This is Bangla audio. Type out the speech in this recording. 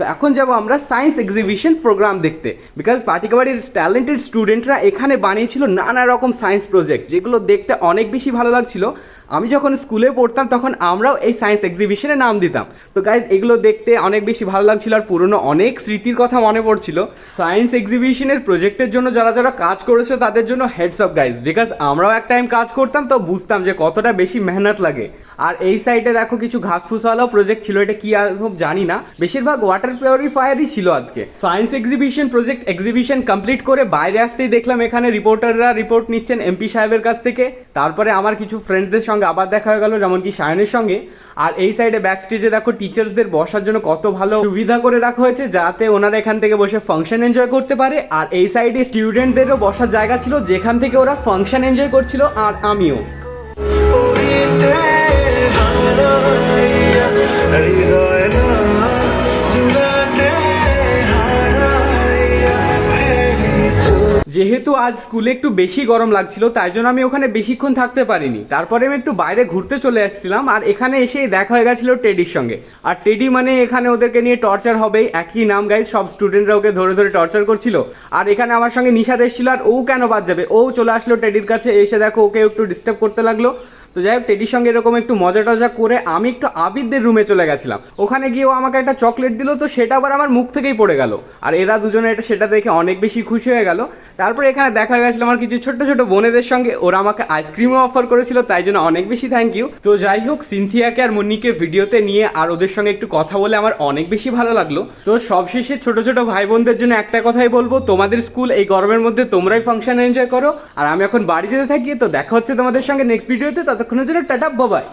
তো এখন যাব আমরা সায়েন্স এক্সিবিশন প্রোগ্রাম দেখতে। বিকজ পাটিকাবাড়ির ট্যালেন্টেড স্টুডেন্টরা এখানে বানিয়েছিল নানা রকম সায়েন্স প্রজেক্ট যেগুলো দেখতে অনেক বেশি ভালো লাগছিল। আমি যখন স্কুলে পড়তাম, তখন আমরাও এই সায়েন্স এক্সিবিশনে নাম দিতাম। তো গাইজ এগুলো দেখতে অনেক বেশি ভালো লাগছিল আর পুরনো অনেক স্মৃতির কথা মনে পড়ছিল। সায়েন্স এক্সিবিশনের প্রজেক্টের জন্য যারা যারা কাজ করেছে, তাদের জন্য হেডস অফ গাইজ বিকজ আমরাও এক টাইম কাজ করতাম, তো বুঝতাম যে কতটা বেশি মেহনত লাগে। আর এই সাইডে দেখো কিছু ঘাস ফুসওয়ালাও প্রজেক্ট ছিল, এটা কি জানি না। বেশিরভাগ ওয়াটার পিউরিফায়ারই ছিল আজকে। Science exhibition project exhibition complete করে বাইরে আসতেই দেখলাম এখানে রিপোর্টাররা রিপোর্ট নিচ্ছেন এমপি সাহেবের কাছ থেকে। তারপরে আমার কিছু ফ্রেন্ডসদের সঙ্গে আবার দেখা হয়ে গেল যেমন কি সায়নের সঙ্গে। আর এই সাইডে ব্যাক স্টেজে দেখো টিচার্সদের বসার জন্য কত ভালো সুবিধা করে রাখা হয়েছে, যাতে ওনারা এখান থেকে বসে ফাংশন এনজয় করতে পারে। আর এই সাইডে স্টুডেন্টদেরও বসার জায়গা ছিল, যেখান থেকে ওরা ফাংশন এনজয় করছিল আর আমিও। যেহেতু আজ স্কুলে একটু বেশি গরম লাগছিল, তাই জন্য আমি ওখানে বেশিক্ষণ থাকতে পারিনি। তারপরে আমি একটু বাইরে ঘুরতে চলে আসছিলাম, আর এখানে এসেই দেখা হয়ে গেছিল টেডির সঙ্গে। আর টেডি মানে এখানে ওদেরকে নিয়ে টর্চার হবেই, একই নাম গাইজ, সব স্টুডেন্টরা ওকে ধরে ধরে টর্চার করছিল। আর এখানে আমার সঙ্গে নিশাদ এসেছিল, আর ও কেন বাদ যাবে? ও চলে আসলো টেডির কাছে, এসে দেখো ওকে একটু ডিস্টার্ব করতে লাগল। তো যাই হোক, টেডির সঙ্গে এরকম একটু মজা টজা করে আমি একটু আবিরদের রুমে চলে গেছিলাম। ওখানে গিয়ে ও আমাকে একটা চকলেট দিল, তো সেটা আবার আমার মুখ থেকেই পড়ে গেল। আর এরা দুজনে এটা সেটা দেখে অনেক বেশি খুশি হয়ে গেল। তারপরে এখানে দেখা গেছিল আমার কিছু ছোট ছোট বোনেদের সঙ্গে। ওরা আমাকে আইসক্রিমও অফার করেছিল, তাই জন্য অনেক বেশি থ্যাংক ইউ তো যাই হোক, সিনথিয়াকে আর মুন্নিকে ভিডিওতে নিয়ে আর ওদের সঙ্গে একটু কথা বলে আমার অনেক বেশি ভালো লাগল। তো সবশেষে ছোট ছোট ভাই বোনদের জন্য একটা কথাই বলব, তোমাদের স্কুল এই গরমের মধ্যে তোমরাই ফাংশন এনজয় করো। আর আমি এখন বাড়ি যেতে থাকি, তো দেখা হচ্ছে তোমাদের সঙ্গে নেক্সট ভিডিওতে ততক্ষণের জন্য টাটা বাবাই